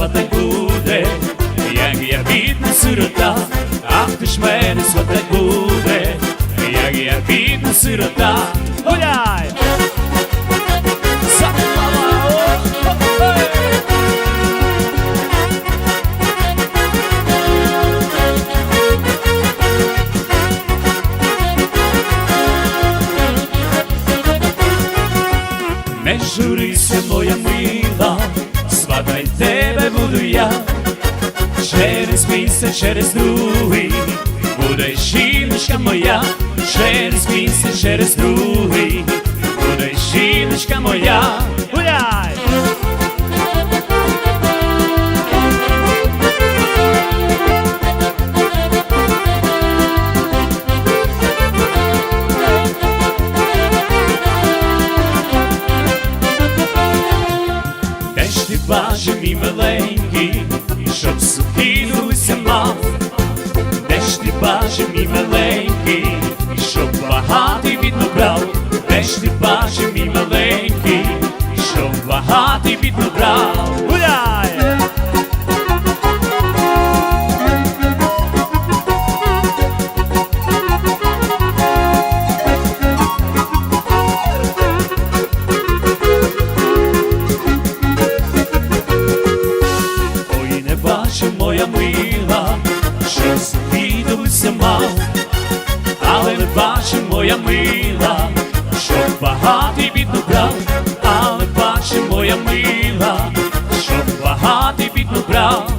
сватай буде, як я бідна сирота, ах ти ж мене сватай буде, як я бідна сирота. Гуляй! Запала, о, о, ей! Не журися, Через місяць, через другий, будеш жіночка моя, через місяць, через другий, ж ти бачив, мій миленький, щоб багатий віднобрав. Де ти бачив, мій миленький, щоб багатий бідно звідувся мав, але не бачив моя мила, що багатий бідну брав, але бачив моя мила, що багатий бідну брав.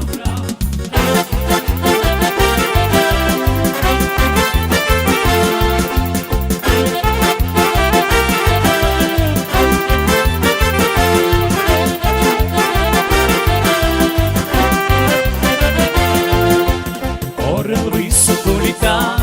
Орел високо Cả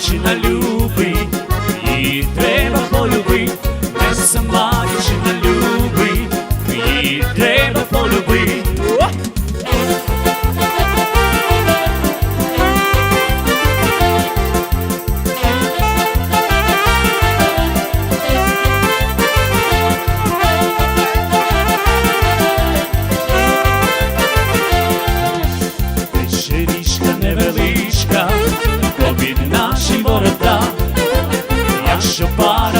сама на любить, deixa para